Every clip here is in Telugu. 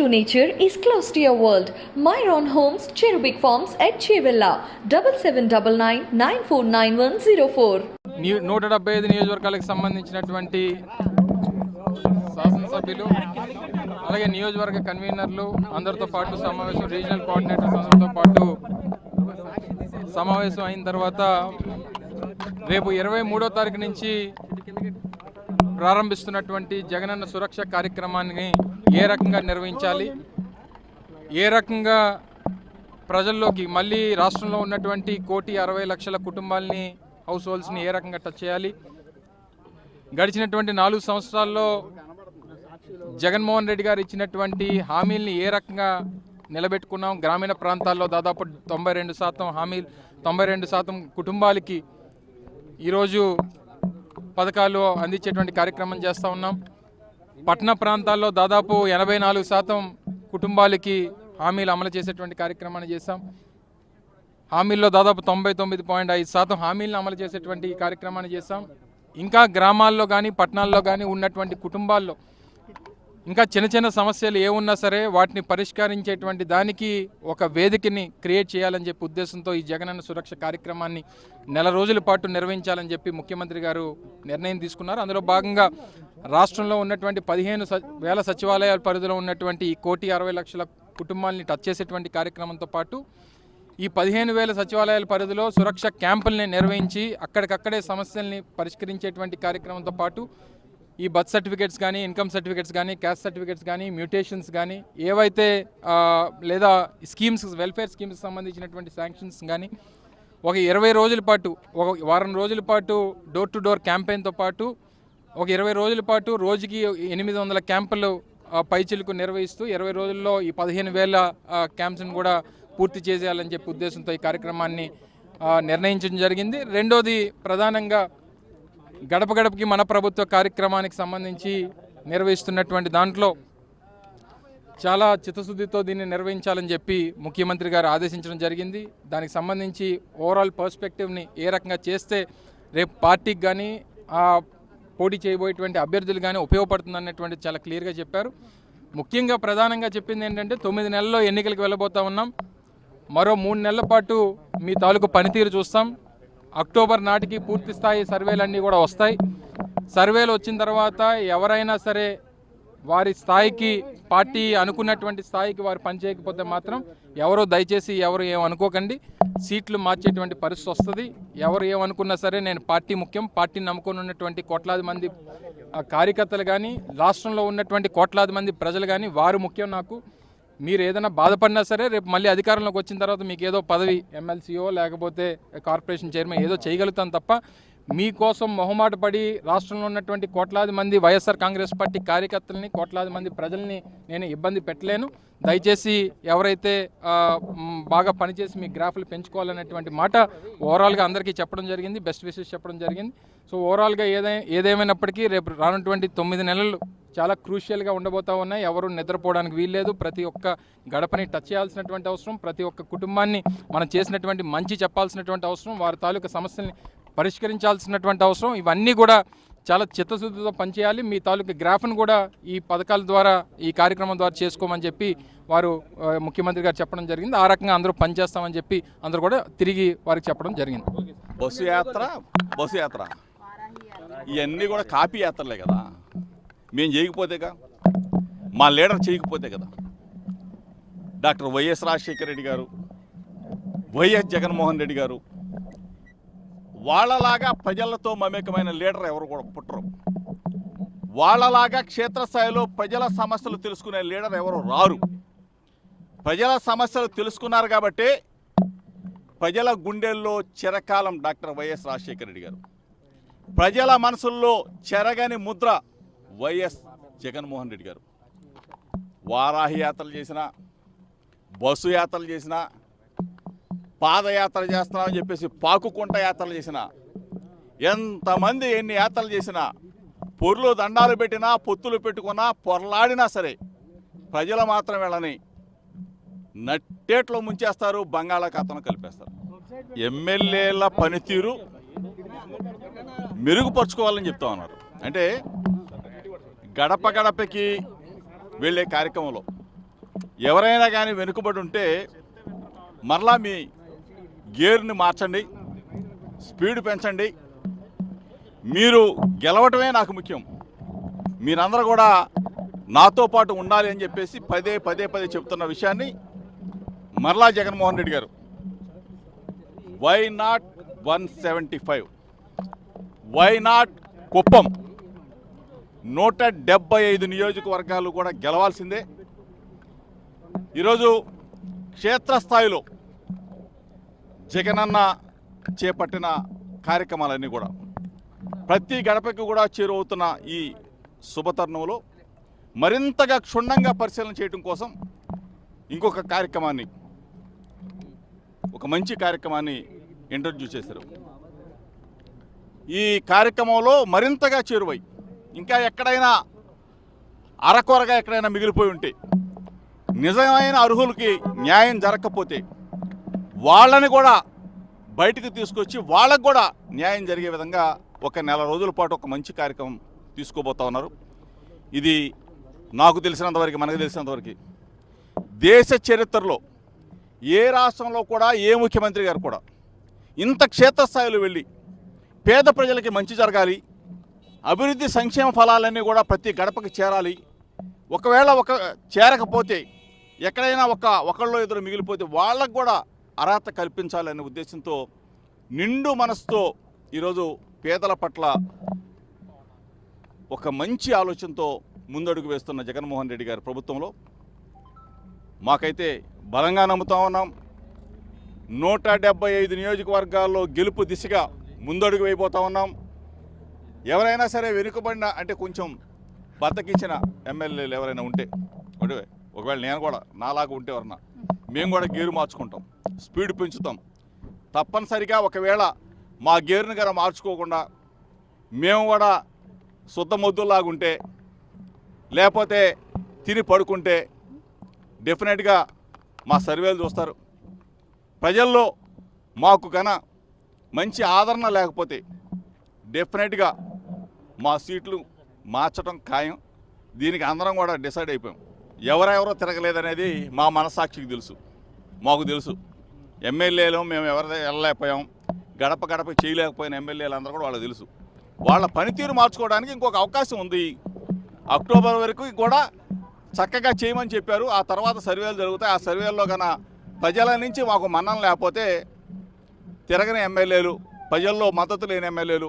to nature is close to your world. Myron Homes, Cherubic Farms at Chevilla, 7799 949104. న్యూ నూట డెబ్బై ఐదు నియోజకవర్గాలకు సంబంధించినటువంటి శాసనసభ్యులు అలాగే నియోజకవర్గ కన్వీనర్లు అందరితో పాటు సమావేశం రీజనల్ కోఆర్డినేటర్స్ అందరితో పాటు సమావేశం అయిన తర్వాత రేపు ఇరవై మూడో తారీఖు నుంచి ప్రారంభిస్తున్నటువంటి జగనన్న సురక్ష కార్యక్రమాన్ని ఏ రకంగా నిర్వహించాలి? ఏ రకంగా ప్రజల్లోకి మళ్ళీ రాష్ట్రంలో ఉన్నటువంటి కోటి అరవై లక్షల కుటుంబాలని హౌస్ హోల్డ్స్ని ఏ రకంగా టచ్ చేయాలి? గడిచినటువంటి నాలుగు సంవత్సరాల్లో జగన్మోహన్ రెడ్డి గారు ఇచ్చినటువంటి హామీల్ని ఏ రకంగా నిలబెట్టుకున్నాం? గ్రామీణ ప్రాంతాల్లో దాదాపు తొంభై రెండు శాతం హామీలు తొంభై రెండు శాతం కుటుంబాలకి ఈరోజు పథకాలు అందించేటువంటి కార్యక్రమం చేస్తూ ఉన్నాం. పట్టణ ప్రాంతాల్లో దాదాపు ఎనభై నాలుగు శాతం కుటుంబాలకి హామీలు అమలు చేసేటువంటి కార్యక్రమాన్ని చేశాం. హామీల్లో దాదాపు తొంభై తొమ్మిది పాయింట్ ఐదు శాతం హామీలను అమలు చేసేటువంటి కార్యక్రమాన్ని చేశాం. ఇంకా గ్రామాల్లో కానీ పట్టణాల్లో కానీ ఉన్నటువంటి కుటుంబాల్లో ఇంకా చిన్న చిన్న సమస్యలు ఏమున్నా సరే వాటిని పరిష్కరించేటువంటి దానికి ఒక వేదికని క్రియేట్ చేయాలని చెప్పి ఉద్దేశంతో ఈ జగనన్న సురక్ష కార్యక్రమాన్ని నెల రోజుల పాటు నిర్వహించాలని చెప్పి ముఖ్యమంత్రి గారు నిర్ణయం తీసుకున్నారు. అందులో భాగంగా రాష్ట్రంలో ఉన్నటువంటి పదిహేను వేల సచివాలయాల పరిధిలో ఉన్నటువంటి ఈ కోటి అరవై లక్షల కుటుంబాలని టచ్ చేసేటువంటి కార్యక్రమంతో పాటు ఈ పదిహేను వేల సచివాలయాల పరిధిలో సురక్ష క్యాంపుల్ని నిర్వహించి అక్కడికక్కడే సమస్యల్ని పరిష్కరించేటువంటి కార్యక్రమంతో పాటు ఈ బర్త్ సర్టిఫికేట్స్ కానీ ఇన్కమ్ సర్టిఫికేట్స్ కానీ క్యాస్ట్ సర్టిఫికేట్స్ కానీ మ్యూటేషన్స్ కానీ ఏవైతే లేదా స్కీమ్స్ వెల్ఫేర్ స్కీమ్స్ సంబంధించినటువంటి శాంక్షన్స్ కానీ ఒక ఇరవై రోజుల పాటు ఒక వారం రోజుల పాటు డోర్ టు డోర్ క్యాంపెయిన్తో పాటు ఒక ఇరవై రోజుల పాటు రోజుకి ఎనిమిది వందల క్యాంపులు పైచిలకు నిర్వహిస్తూ ఇరవై రోజుల్లో ఈ పదిహేను వేల క్యాంప్స్ను క్యాంప్స్ని కూడా పూర్తి చేసేయాలని చెప్పి ఉద్దేశంతో ఈ కార్యక్రమాన్ని నిర్ణయించడం జరిగింది. రెండోది ప్రధానంగా గడప గడపకి మన ప్రభుత్వ కార్యక్రమానికి సంబంధించి నిర్వహిస్తున్నటువంటి దాంట్లో చాలా చిత్తశుద్ధితో దీన్ని నిర్వహించాలని చెప్పి ముఖ్యమంత్రి గారు ఆదేశించడం జరిగింది. దానికి సంబంధించి ఓవరాల్ పర్స్పెక్టివ్ని ఏ రకంగా చేస్తే రేపు పార్టీకి కానీ ఆ పోటీ చేయబోయేటువంటి అభ్యర్థులు కానీ ఉపయోగపడుతుందన్నటువంటి చాలా క్లియర్గా చెప్పారు. ముఖ్యంగా ప్రధానంగా చెప్పింది ఏంటంటే తొమ్మిది నెలల్లో ఎన్నికలకు వెళ్ళబోతా ఉన్నాం. మరో మూడు నెలల పాటు మీ తాలూకు పనితీరు చూస్తాం. అక్టోబర్ నాటికి పూర్తి స్థాయి సర్వేలన్నీ కూడా వస్తాయి. సర్వేలు వచ్చిన తర్వాత ఎవరైనా సరే వారి స్థాయికి పార్టీ అనుకున్నటువంటి స్థాయికి వారు పనిచేయకపోతే మాత్రం ఎవరో దయచేసి ఎవరు ఏమనుకోకండి సీట్లు మార్చేటువంటి పరిస్థితి వస్తుంది. ఎవరు ఏమనుకున్నా సరే నేను పార్టీ ముఖ్యం పార్టీని నమ్ముకొని ఉన్నటువంటి కోట్లాది మంది ఆ, కార్యకర్తలు కానీ రాష్ట్రంలో ఉన్నటువంటి కోట్లాది మంది ప్రజలు కానీ వారు ముఖ్యం నాకు. మీరు ఏదైనా బాధపడినా సరే రేపు మళ్ళీ అధికారంలోకి వచ్చిన తర్వాత మీకు ఏదో పదవి ఎమ్మెల్సీఓ లేకపోతే కార్పొరేషన్ చైర్మన్ ఏదో చేయగలుగుతాను తప్ప మీకోసం మొహమాట పడి రాష్ట్రంలో ఉన్నటువంటి కోట్లాది మంది వైఎస్ఆర్ కాంగ్రెస్ పార్టీ కార్యకర్తలని కోట్లాది మంది ప్రజల్ని నేను ఇబ్బంది పెట్టలేను. దయచేసి ఎవరైతే బాగా పనిచేసి మీ గ్రాఫ్లు పెంచుకోవాలనేటువంటి మాట ఓవరాల్గా అందరికీ చెప్పడం జరిగింది బెస్ట్ విషెస్ చెప్పడం జరిగింది. సో ఓవరాల్గా ఏదై ఏదేమైనప్పటికీ రేపు రానున్నటువంటి తొమ్మిది నెలలు చాలా క్రూషియల్గా ఉండబోతా ఉన్నాయి. ఎవరు నిద్రపోవడానికి వీల్లేదు. ప్రతి ఒక్క గడపని టచ్ చేయాల్సినటువంటి అవసరం ప్రతి ఒక్క కుటుంబాన్ని మనం చేసినటువంటి మంచి చెప్పాల్సినటువంటి అవసరం వారి తాలూకా సమస్యల్ని పరిష్కరించాల్సినటువంటి అవసరం. ఇవన్నీ కూడా చాలా చిత్తశుద్ధితో పనిచేయాలి. మీ తాలూకా గ్రాఫ్ను కూడా ఈ పథకాల ద్వారా ఈ కార్యక్రమం ద్వారా చేసుకోమని చెప్పి వారు ముఖ్యమంత్రి గారు చెప్పడం జరిగింది. ఆ రకంగా అందరూ పనిచేస్తామని చెప్పి అందరూ కూడా తిరిగి వారికి చెప్పడం జరిగింది. బస్సు యాత్ర బస్సు యాత్ర. ఇవన్నీ కూడా కాపీ యాత్రలే కదా. మేము చేయకపోతేగా మా లీడర్ చేయకపోతే కదా. డాక్టర్ వైఎస్ రాజశేఖర రెడ్డి గారు వైఎస్ జగన్మోహన్ రెడ్డి గారు వాళ్ళలాగా ప్రజలతో మమేకమైన లీడర్ ఎవరు కూడా పుట్టరు. వాళ్ళలాగా క్షేత్రస్థాయిలో ప్రజల సమస్యలు తెలుసుకునే లీడర్ ఎవరు రారు. ప్రజల సమస్యలు తెలుసుకున్నారు కాబట్టి ప్రజల గుండెల్లో చిరకాలం డాక్టర్ వైఎస్ రాజశేఖర రెడ్డి గారు. ప్రజల మనసుల్లో చెరగని ముద్ర వైఎస్ జగన్మోహన్ రెడ్డి గారు. వారాహి యాత్రలు చేసిన బస్సు యాత్రలు చేసిన పాదయాత్ర చేస్తున్నామని చెప్పేసి పాకుకుంట యాత్రలు చేసిన ఎంతమంది ఎన్ని యాత్రలు చేసినా పొర్లు దండాలు పెట్టినా పొత్తులు పెట్టుకున్నా పొరలాడినా సరే ప్రజలు మాత్రం వెళ్ళని నట్టేట్లో ముంచేస్తారు బంగాళాఖాతంలో కలిపేస్తారు. ఎమ్మెల్యేల పనితీరు మెరుగుపరుచుకోవాలని చెప్తా ఉన్నారు. అంటే గడప గడపకి వెళ్ళే కార్యక్రమంలో. ఎవరైనా కానీ వెనుకబడి ఉంటే మరలా మీ గేర్ని మార్చండి స్పీడ్ పెంచండి. మీరు గెలవటమే నాకు ముఖ్యం. మీరందరూ కూడా నాతో పాటు ఉండాలి అని చెప్పేసి పదే పదే పదే చెప్తున్న విషయాన్ని మరలా జగన్మోహన్ రెడ్డి గారు. Why not one seventy five why not Kuppam? నూట డెబ్బై ఐదు నియోజకవర్గాలు కూడా గెలవాల్సిందే. ఈరోజు క్షేత్రస్థాయిలో జగనన్న చేపట్టిన కార్యక్రమాలన్నీ కూడా ప్రతి గడపకి కూడా చేరువవుతున్న ఈ శుభతరుణంలో మరింతగా క్షుణ్ణంగా పరిశీలన చేయడం కోసం ఇంకొక కార్యక్రమాన్ని ఒక మంచి కార్యక్రమాన్ని ఇంట్రడ్యూస్ చేశారు. ఈ కార్యక్రమంలో మరింతగా చేరువై ఇంకా ఎక్కడైనా అరకొరగా ఎక్కడైనా మిగిలిపోయి ఉంటే నిజమైన అర్హులకి న్యాయం జరగకపోతే వాళ్ళని కూడా బయటికి తీసుకొచ్చి వాళ్ళకు కూడా న్యాయం జరిగే విధంగా ఒక నెల రోజుల పాటు ఒక మంచి కార్యక్రమం తీసుకోబోతా ఉన్నారు. ఇది నాకు తెలిసినంతవరకు మనకు తెలిసినంతవరకు దేశ చరిత్రలో ఏ రాష్ట్రంలో కూడా ఏ ముఖ్యమంత్రి గారు కూడా ఇంత క్షేత్రస్థాయిలో వెళ్ళి పేద ప్రజలకి మంచి జరగాలి అభివృద్ధి సంక్షేమ ఫలాలన్నీ కూడా ప్రతి గడపకి చేరాలి. ఒకవేళ ఒక చేరకపోతే ఎక్కడైనా ఒక ఒకళ్ళో ఇద్దరు మిగిలిపోతే వాళ్ళకు కూడా అర్హత కల్పించాలనే ఉద్దేశంతో నిండు మనసుతో ఈరోజు పేదల పట్ల ఒక మంచి ఆలోచనతో ముందడుగు వేస్తున్న జగన్మోహన్ రెడ్డి గారి ప్రభుత్వంలో మాకైతే బలంగా నమ్ముతా ఉన్నాం. నూట డెబ్బై ఐదు నియోజకవర్గాల్లో గెలుపు దిశగా ముందడుగు వేయబోతా ఉన్నాం. ఎవరైనా సరే వెనుకబడిన అంటే కొంచెం బతకించిన ఎమ్మెల్యేలు ఎవరైనా ఉంటే అంటే ఒకవేళ నేను కూడా నాలాగా ఉంటే ఎవరన్నా మేము కూడా గేరు మార్చుకుంటాం స్పీడ్ పెంచుతాం. తప్పనిసరిగా ఒకవేళ మా గేరుని గారు మార్చుకోకుండా మేము కూడా శుద్ధ మొద్దులాగుంటే లేకపోతే తిని పడుకుంటే డెఫినెట్గా మా సర్వేలు చూస్తారు. ప్రజల్లో మాకు కన మంచి ఆదరణ లేకపోతే డెఫినెట్గా మా సీట్లు మార్చడం ఖాయం. దీనికి అందరం కూడా డిసైడ్ అయిపోయాం. ఎవరెవరో తిరగలేదనేది మా మనసాక్షికి తెలుసు. మాకు తెలుసు. ఎమ్మెల్యేలు మేము ఎవరి వెళ్ళలేకపోయాం. గడప గడప చేయలేకపోయిన ఎమ్మెల్యేలు అందరూ కూడా వాళ్ళకి తెలుసు. వాళ్ళ పనితీరు మార్చుకోవడానికి ఇంకొక అవకాశం ఉంది. అక్టోబర్ వరకు కూడా చక్కగా చేయమని చెప్పారు. ఆ తర్వాత సర్వేలు జరుగుతాయి. ఆ సర్వేల్లో కన్నా ప్రజల నుంచి మాకు మన్నం లేకపోతే తిరగని ఎమ్మెల్యేలు ప్రజల్లో మద్దతు లేని ఎమ్మెల్యేలు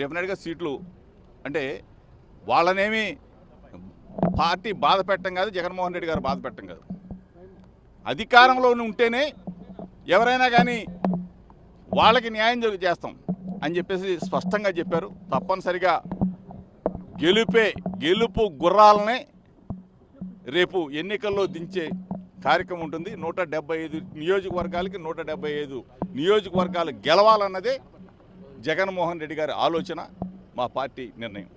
డెఫినెట్గా సీట్లు అంటే వాళ్ళనేమి పార్టీ బాధ పెట్టడం కాదు జగన్మోహన్ రెడ్డి గారు బాధ పెట్టడం కాదు. అధికారంలో ఉంటేనే ఎవరైనా కానీ వాళ్ళకి న్యాయం చేస్తాం అని చెప్పేసి స్పష్టంగా చెప్పారు. తప్పనిసరిగా గెలుపే గెలుపు గుర్రాలనే రేపు ఎన్నికల్లో దించే కార్యక్రమం ఉంటుంది. నూట డెబ్బై ఐదు నియోజకవర్గాలకి నూట డెబ్బై ఐదు నియోజకవర్గాలు గెలవాలన్నదే జగన్మోహన్ రెడ్డి గారి ఆలోచన. మా పార్టీ నిర్ణయం.